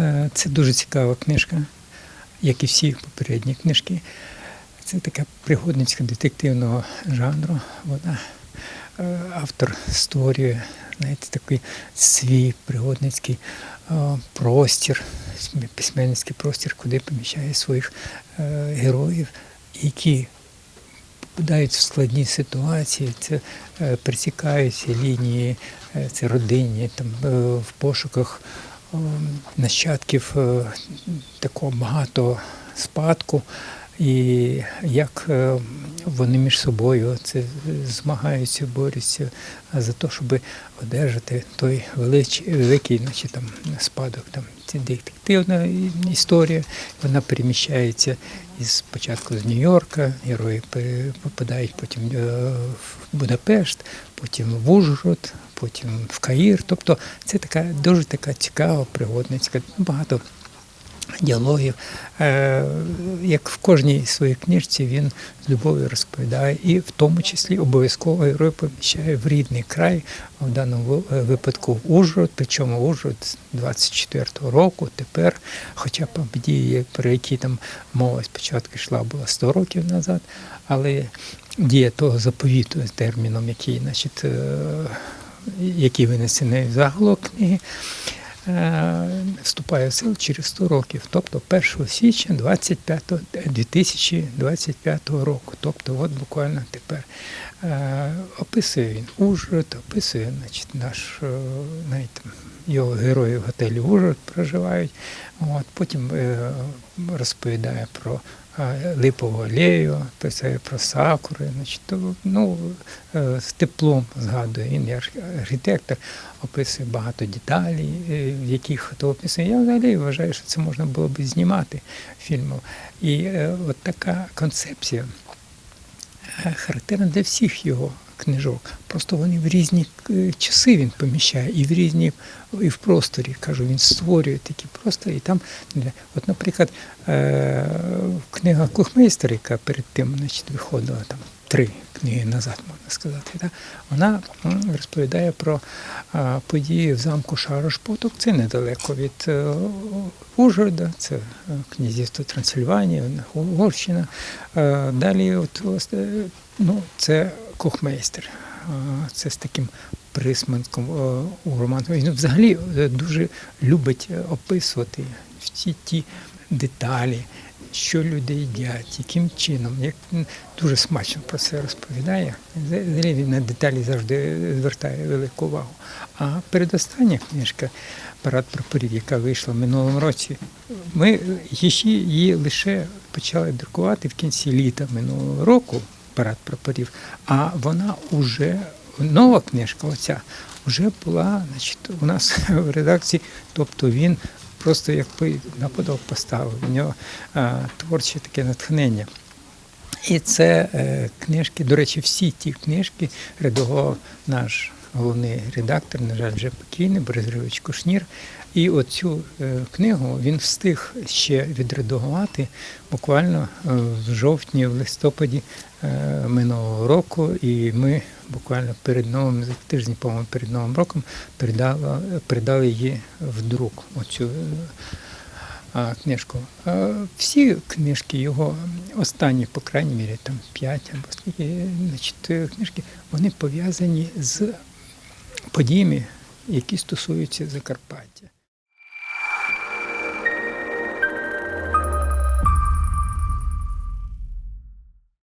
Е, Це дуже цікава книжка, як і всі попередні книжки. Це така пригодницька детективного жанру. Вона е, автор створює знаєте, такий свій пригодницький е, простір, письменницький простір, куди поміщає своїх героїв, які попадають в складні ситуації, це пересікаються лінії, це родинні, там, в пошуках нащадків е, такого багато спадку. І як е, вони між собою це змагаються, борються за те, щоб одержати той велич, великий значить, там, спадок. Там, детективна історія, вона переміщається із спочатку з Нью-Йорка, герої попадають потім е, в Будапешт, потім в Ужгород, потім в Каїр. Тобто це така дуже така цікава, пригодницька, багато діалогів. Е, Як в кожній своїй книжці він з любов'ю розповідає, і в тому числі обов'язково герой поміщає в рідний край, в даному е, випадку в Ужгород, причому Ужгород з 24-го року, тепер, хоча події, про які там мова спочатку йшла, була 100 років назад, але дія того заповіту з терміном, який, значить, е, який винесений в заголовок книги, вступає в силу через 100 років, тобто 1 січня 25, 2025 року. Тобто, от буквально тепер Е, описує він Ужгород, описує значить, наш е, навіть, його герої в готелі Ужгород проживають. От, потім е, розповідає про е, липову алею, це про сакури. Значить, то, ну, е, з теплом згадує. Він архітектор описує багато деталей, е, в яких то описує. Я взагалі вважаю, що це можна було б знімати фільмом. І е, от така концепція е, характерна для всіх його книжок. Просто вони в різні е, часи він поміщає, і в різні, і в просторі, кажу, він створює такі простори. І там, от, наприклад, е, книга Кухмейстер, яка перед тим значить, виходила там три книги назад, можна сказати, да? вона розповідає про події в замку Шарошпоток. Це недалеко від е, Ужгорода, це князівство Трансильванія, Угорщина. Далі, от, ну, це Кухмейстер. Е, Це з таким присманком е, у роману. Він взагалі е, дуже любить описувати всі ті деталі, що люди їдять, яким чином. Як дуже смачно про це розповідає. Взагалі він на деталі завжди звертає велику увагу. А передостання книжка Парад прапорів, яка вийшла в минулому році, ми її лише почали друкувати в кінці літа минулого року. Парад прапорів, а вона вже нова книжка, оця вже була значить, у нас в редакції. Тобто він просто як на подол поставив. У нього а, творче таке натхнення. І це е, книжки, до речі, всі ті книжки редагував наш головний редактор, на жаль, вже покійний Борис Григорович Кушнір. І оцю е, книгу він встиг ще відредагувати буквально е, в жовтні, в листопаді е, минулого року. І ми буквально перед новим за тиждень, по-моєму, перед новим роком передали, передали її в друк. Оцю книжку. Всі книжки його, останні, по крайній мірі, там п'ять або скільки, значить, книжки, вони пов'язані з подіями, які стосуються Закарпаття.